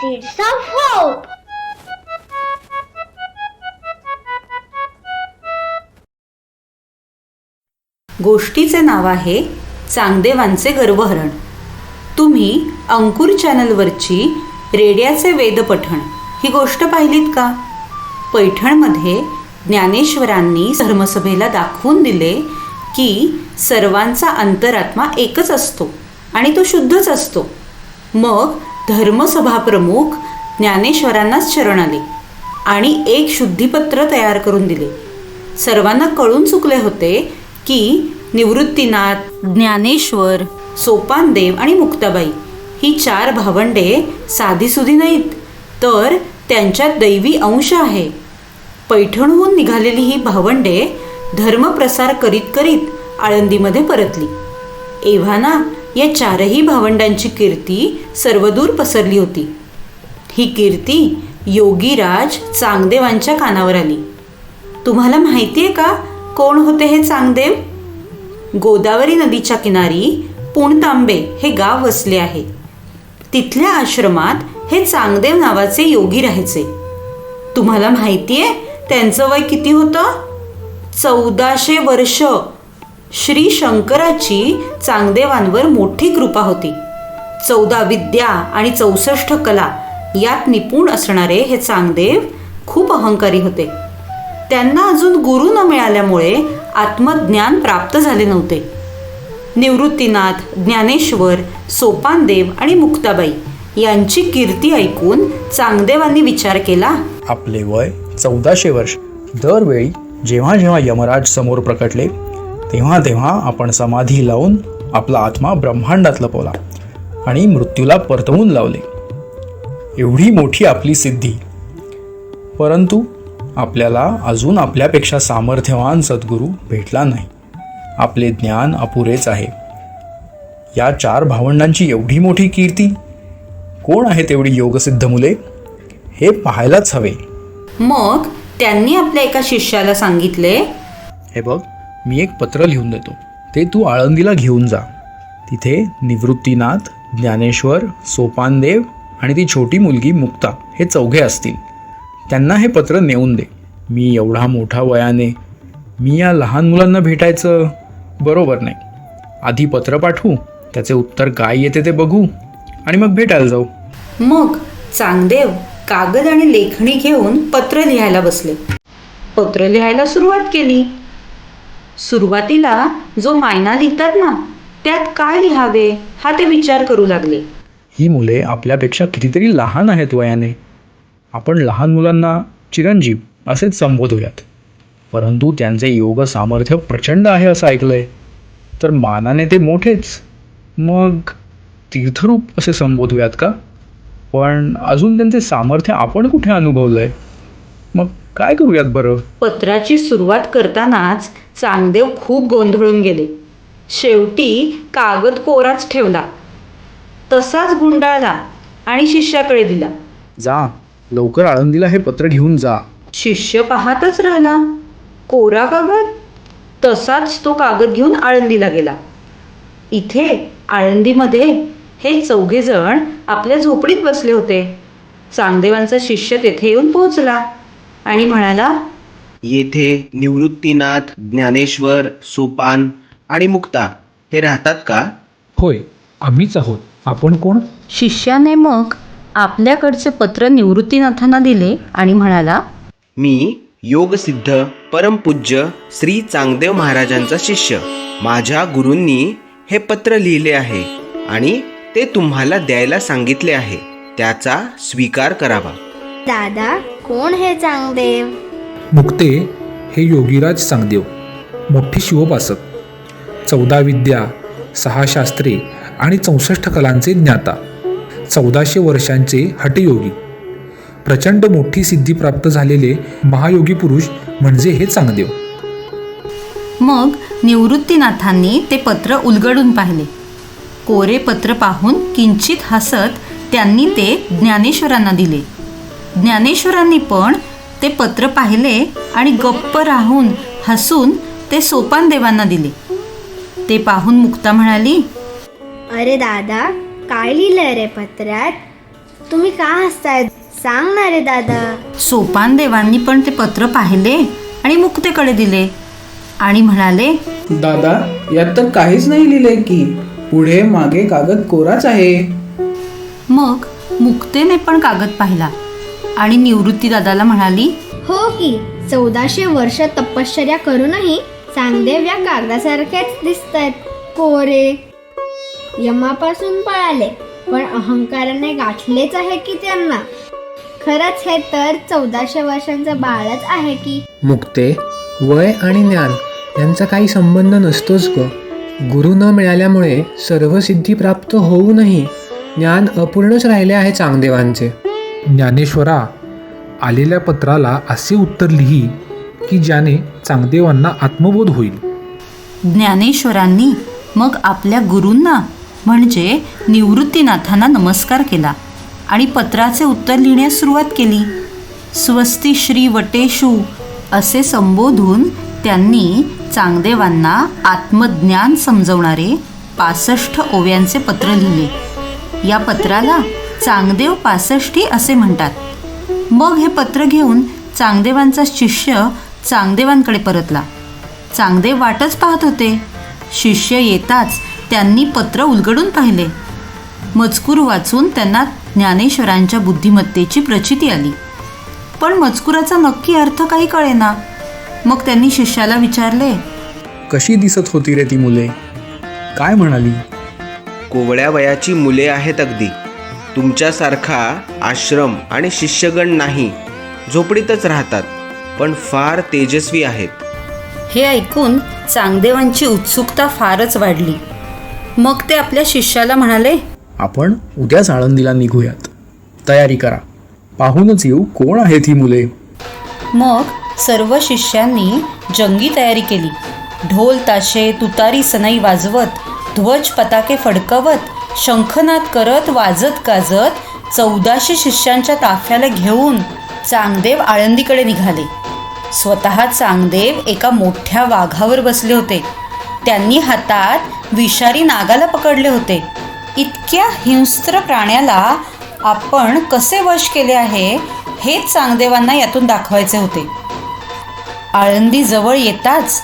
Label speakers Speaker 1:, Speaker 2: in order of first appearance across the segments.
Speaker 1: Seeds of Hope.
Speaker 2: गोष्टीचे नाव आहे चांगदेवांचे गर्वहरण. तुम्ही अंकुर चॅनलवरची रेड्याचे वेदपठण ही गोष्ट पाहिलीत का? पैठणमध्ये ज्ञानेश्वरांनी धर्मसभेला दाखवून दिले की सर्वांचा अंतरात्मा एकच असतो आणि तो शुद्धच असतो. मग धर्मसभाप्रमुख ज्ञानेश्वरांनाच शरण आले आणि एक शुद्धीपत्र तयार करून दिले. सर्वांना कळून चुकले होते की निवृत्तीनाथ ज्ञानेश्वर सोपानदेव आणि मुक्ताबाई ही चार भावंडे साधीसुधी नाहीत तर त्यांच्यात दैवी अंश आहे. पैठणहून निघालेली ही भावंडे धर्मप्रसार करीत करीत आळंदीमध्ये परतली. एव्हाना या चारही भावंडांची कीर्ती सर्वदूर पसरली होती. ही कीर्ती योगीराज चांगदेवांच्या कानावर आली. तुम्हाला माहिती आहे का कोण होते हे चांगदेव? गोदावरी नदीच्या किनारी पुणतांबे हे गाव वसले आहे. तिथल्या आश्रमात हे चांगदेव नावाचे योगी राहायचे. तुम्हाला माहिती आहे त्यांचं वय किती होतं? चौदाशे वर्ष. श्री शंकराची चांगदेवांवर मोठी कृपा होती. चौदा विद्या आणि चौसष्ट कला यात निपुण असणारे हे चांगदेव खूप अहंकारी होते. त्यांना अजून गुरु न मिळाल्यामुळे आत्मज्ञान प्राप्त झाले नव्हते. निवृत्तीनाथ ज्ञानेश्वर सोपानदेव आणि मुक्ताबाई यांची कीर्ती ऐकून चांगदेवांनी विचार केला.
Speaker 3: आपले वय चौदाशे वर्ष. दरवेळी जेव्हा जेव्हा यमराज समोर प्रकटले तेव्हा तेव्हा आपण समाधी लावून आपला आत्मा ब्रह्मांडात लपवला आणि मृत्यूला परतवून लावले. एवढी मोठी आपली सिद्धी. परंतु आपल्याला अजून आपल्यापेक्षा सामर्थ्यवान सद्गुरू भेटला नाही. आपले ज्ञान अपुरेच आहे. या चार भावंडांची एवढी मोठी कीर्ती? कोण आहेत एवढी योगसिद्ध मुले? हे पाहायलाच हवे.
Speaker 2: मग त्यांनी आपल्या एका शिष्याला सांगितले
Speaker 3: हे बघ मी एक पत्र लिहून देतो. ते तू आळंदीला घेऊन जा. तिथे निवृत्तीनाथ ज्ञानेश्वर सोपानदेव आणि ती छोटी मुलगी मुक्ता हे चौघे असतील. त्यांना हे पत्र नेऊन दे. मी एवढा मोठा वयाने मी या लहान मुलांना भेटायचं? बरोबर नाही. आधी पत्र पाठवू त्याचे उत्तर काय येते ते बघू आणि मग भेटायला जाऊ.
Speaker 2: मग चांगदेव कागद आणि लेखणी घेऊन पत्र लिहायला बसले. पत्र लिहायला सुरुवात केली. सुरुवातीला जो मायना लिहितात ना त्यात काय लिहावे हा ते विचार करू लागले.
Speaker 3: ही मुले आपल्यापेक्षा कितीतरी लहान आहेत वयाने. आपण लहान मुलांना चिरंजीव असेच संबोधूयात. परंतु त्यांचे योग सामर्थ्य प्रचंड आहे असं ऐकलंय. तर मानाने ते मोठेच. मग तीर्थरूप असे संबोधूयात का? पण अजून त्यांचे सामर्थ्य आपण कुठे अनुभवलंय? मग काय करूयात बरं?
Speaker 2: पत्राची सुरुवात करतानाच चांगदेव खूप गोंधळून गेले. शेवटी कागद कोराच ठेवला. तसाच गुंडाळला आणि शिष्याकडे दिला.
Speaker 3: जा लवकर आळंदीला हे पत्र घेऊन जा.
Speaker 2: शिष्य पाहतच राहिला. कोरा कागद? तसाच तो कागद घेऊन आळंदीला गेला. इथे आळंदीमध्ये हे चौघे जण आपल्या झोपडीत बसले होते. चांगदेवांचा शिष्य तेथे येऊन पोहोचला आणि म्हणाला
Speaker 4: येथे निवृत्तीनाथ ज्ञानेश्वर सोपान आणि मुक्ता हे राहतात का?
Speaker 5: होय आम्हीच आहोत. आपण कोण?
Speaker 2: शिष्याने मग आपल्याकडचे पत्र निवृत्तीनाथांना दिले आणि म्हणाला
Speaker 4: मी योगसिद्ध परमपूज्य श्री चांगदेव महाराजांचा शिष्य. माझ्या गुरूंनी हे पत्र लिहिले आहे आणि ते तुम्हाला द्यायला सांगितले आहे. त्याचा स्वीकार करावा.
Speaker 1: दादा कोण हे चांगदेव?
Speaker 5: मुक्ते हे योगीराज चांगदेव मोठे शिवोपासक चौदा विद्या सहा शास्त्रे आणि चौसष्ट कलांचे ज्ञाता चौदाशे वर्षांचे हटयोगी प्रचंड मोठी सिद्धी प्राप्त झालेले महायोगी पुरुष म्हणजे हे चांगदेव
Speaker 2: मग निवृत्तीनाथांनी ते पत्र उलगडून पाहिले. कोरे पत्र पाहून किंचित हसत त्यांनी ते ज्ञानेश्वरांना दिले. ज्ञानेश्वरांनी पण ते पत्र पाहिले आणि गप्प राहून हसून ते सोपानदेवांना दिले. ते पाहून मुक्ता म्हणाली
Speaker 1: अरे दादा काय लिहिलंय रे पत्रात? तुम्ही का हसताय? सांग ना रे दादा.
Speaker 2: सोपान देवांनी पण ते पत्र पाहिले आणि मुक्तेकडे दिले. आणि म्हणाले
Speaker 6: दादा यात तर काहीच नाही लिहिलंय की पुढे मागे कागद कोराच आहे.
Speaker 2: मग मुक्तेने पण कागद पाहिला. आणि निवृत्ती दादाला म्हणाली
Speaker 1: हो की चौदाशे वर्ष तपश्चर्या करूनही चांगदेव या कागदासारखेच दिसत आहेत कोरे. यमापासून पळाले पण अहंकाराने गाठलेच आहे की त्यांना? खरंच हे तर चौदाशे वर्षांचं बाळच आहे की?
Speaker 7: मुक्ते वय आणि ज्ञान यांचा काही संबंध नसतोच ग. गुरु न मिळाल्यामुळे सर्व सिद्धी प्राप्त होऊनही ज्ञान अपूर्णच राहिले आहे चांगदेवांचे
Speaker 5: ज्ञानेश्वरा आलेल्या पत्राला असे उत्तर लिही की ज्याने चांगदेवांना आत्मबोध होईल.
Speaker 2: ज्ञानेश्वरांनी मग आपल्या गुरूंना म्हणजे निवृत्तीनाथांना नमस्कार केला आणि पत्राचे उत्तर लिहिण्यास सुरुवात केली. स्वस्ती श्री वटेशू असे संबोधून त्यांनी चांगदेवांना आत्मज्ञान समजवणारे पासष्ट ओव्यांचे पत्र लिहिले. या पत्राला चांगदेव पासष्टी असे म्हणतात. मग हे पत्र घेऊन चांगदेवांचा शिष्य चांगदेवांकडे परतला. चांगदेव वाटच पाहत होते. शिष्य येताच त्यांनी पत्र उलगडून पाहिले. मजकूर वाचून त्यांना ज्ञानेश्वरांच्या बुद्धिमत्तेची प्रचिती आली. पण मजकुराचा नक्की अर्थ काही कळेना. मग त्यांनी शिष्याला विचारले
Speaker 3: कशी दिसत होती रे ती मुले? काय म्हणाली?
Speaker 4: कोवळ्या वयाची मुले आहेत अगदी. तुमच्यासारखा आश्रम आणि शिष्यगण नाही. झोपडीतच राहतात पण फार तेजस्वी आहेत.
Speaker 2: हे ऐकून चांगदेवांची उत्सुकता फारच वाढली. मग ते आपल्या शिष्याला म्हणाले
Speaker 3: आपण उद्याच आळंदीला निघूयात. तयारी करा. पाहूनच येऊ कोण आहेत ही मुले.
Speaker 2: मग सर्व शिष्यांनी जंगी तयारी केली. ढोल ताशे तुतारी सनई वाजवत ध्वज पताके फडकवत शंखनाद करत वाजत गाजत चौदाशे शिष्यांच्या ताफ्याला घेऊन चांगदेव आळंदीकडे निघाले. स्वतः चांगदेव एका मोठ्या वाघावर बसले होते. त्यांनी हातात विषारी नागाला पकडले होते. इतक्या हिंस्त्र प्राण्याला आपण कसे वश केले आहे हेच चांगदेवांना यातून दाखवायचे होते. आळंदी जवळ येताच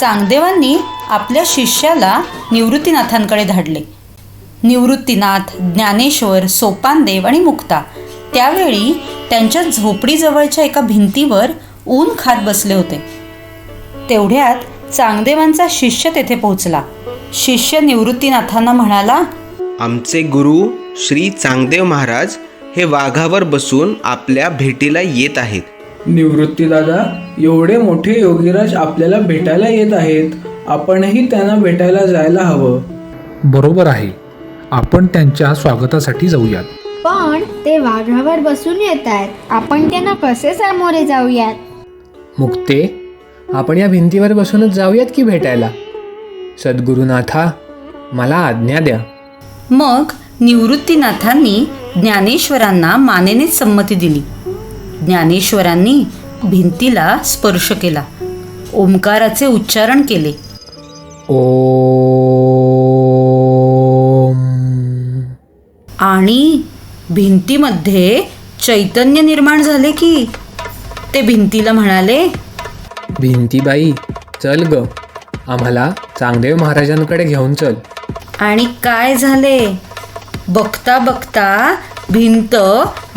Speaker 2: चांगदेवांनी आपल्या शिष्याला निवृत्तीनाथांकडे धाडले. निवृत्तीनाथ ज्ञानेश्वर सोपानदेव आणि मुक्ता. त्यावेळी त्यांच्या झोपडीजवळच्या एका भिंतीवर ऊन खात बसले होते. तेवढ्यात चांगदेवांचा शिष्य तेथे पोहोचला. शिष्य निवृत्तीनाथांना म्हणाला
Speaker 4: आमचे गुरु श्री चांगदेव महाराज हे वाघावर बसून आपल्या भेटीला येत आहेत.
Speaker 6: निवृत्ती दादा एवढे मोठे योगीराज आपल्याला भेटायला येत आहेत. आपणही त्यांना भेटायला जायला हवं.
Speaker 5: बरोबर आहे. आपण त्यांच्या स्वागतासाठी जाऊयात.
Speaker 1: पण ते वाघावर बसून येत आहेत. आपण त्यांना कसे सामोरे जाऊयात?
Speaker 7: मुक्ते आपण या भिंतीवर बसूनच जाऊयात की भेटायला? सद्गुरुनाथा मला आज्ञा द्या.
Speaker 2: मग निवृत्तीनाथांनी ज्ञानेश्वरांना मानेनेच संमती दिली. ज्ञानेश्वरांनी भिंतीला स्पर्श केला. ओंकाराचे उच्चारण केले.
Speaker 7: ओम
Speaker 2: भिंतीमध्ये चैतन्य निर्माण झाले की? ते भिंतीला म्हणाले
Speaker 7: भिंतीबाई चल ग. आम्हाला चांगदेव महाराजांकडे घेऊन चल.
Speaker 2: आणि काय झाले? बघता बघता भिंत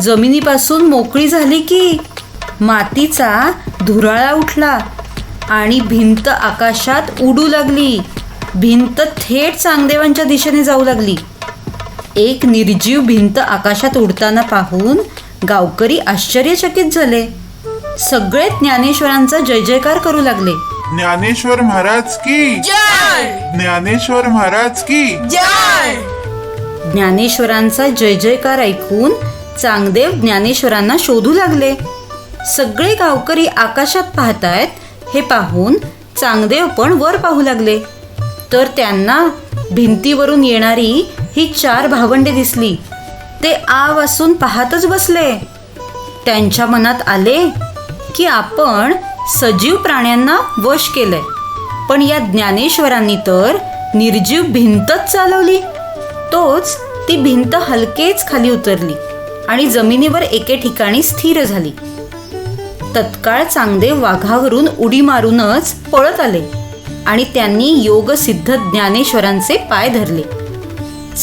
Speaker 2: जमिनीपासून मोकळी झाली की मातीचा धुराळा उठला आणि भिंत आकाशात उडू लागली. भिंत थेट चांगदेवांच्या दिशेने जाऊ लागली. एक निर्जीव भिंत आकाशात उडताना पाहून गावकरी आश्चर्यचकित झाले. सगळे ज्ञानेश्वरांचा जय जयकार करू लागले.
Speaker 8: ज्ञानेश्वर महाराज की ज्ञानेश्वर महाराज की
Speaker 2: ज्ञानेश्वरांचा जय जयकार ऐकून चांगदेव ज्ञानेश्वरांना शोधू लागले. सगळे गावकरी आकाशात पाहतायत हे पाहून चांगदेव पण वर पाहू लागले. तर त्यांना भिंतीवरून येणारी ही चार भावंडे दिसली. ते आ असून पाहतच बसले. त्यांच्या मनात आले की आपण सजीव प्राण्यांना वश केलंय. पण या ज्ञानेश्वरांनी तर निर्जीव भिंतच चालवली. तोच ती भिंत हलकेच खाली उतरली आणि जमिनीवर एके ठिकाणी स्थिर झाली. तत्काळ चांगदेव वाघावरून उडी मारूनच पळत आले आणि त्यांनी योगसिद्ध ज्ञानेश्वरांचे पाय धरले.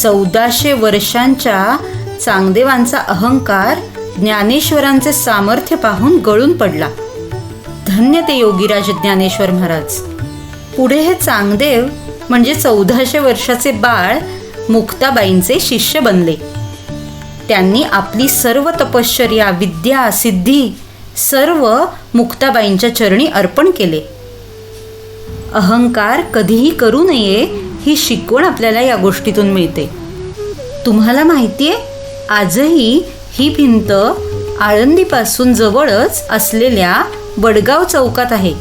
Speaker 2: चौदाशे वर्षांच्या चांगदेवांचा अहंकार ज्ञानेश्वरांचे सामर्थ्य पाहून गळून पडला. धन्य ते योगीराज ज्ञानेश्वर महाराज. पुढे हे चांगदेव म्हणजे चौदाशे वर्षाचे बाळ मुक्ताबाईंचे शिष्य बनले. त्यांनी आपली सर्व तपश्चर्या विद्या सिद्धी सर्व मुक्ताबाईंच्या चरणी अर्पण केले. अहंकार कधीही करू नये ही शिकवण आपल्याला या गोष्टीतून मिळते. तुम्हाला माहिती आहे आजही ही भिंत आळंदीपासून जवळच असलेल्या वडगाव चौकात आहे.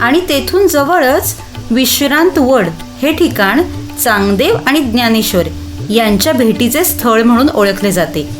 Speaker 2: आणि तेथून जवळच विश्रांत वड हे ठिकाण चांगदेव आणि ज्ञानेश्वर यांच्या भेटीचे स्थळ म्हणून ओळखले जाते.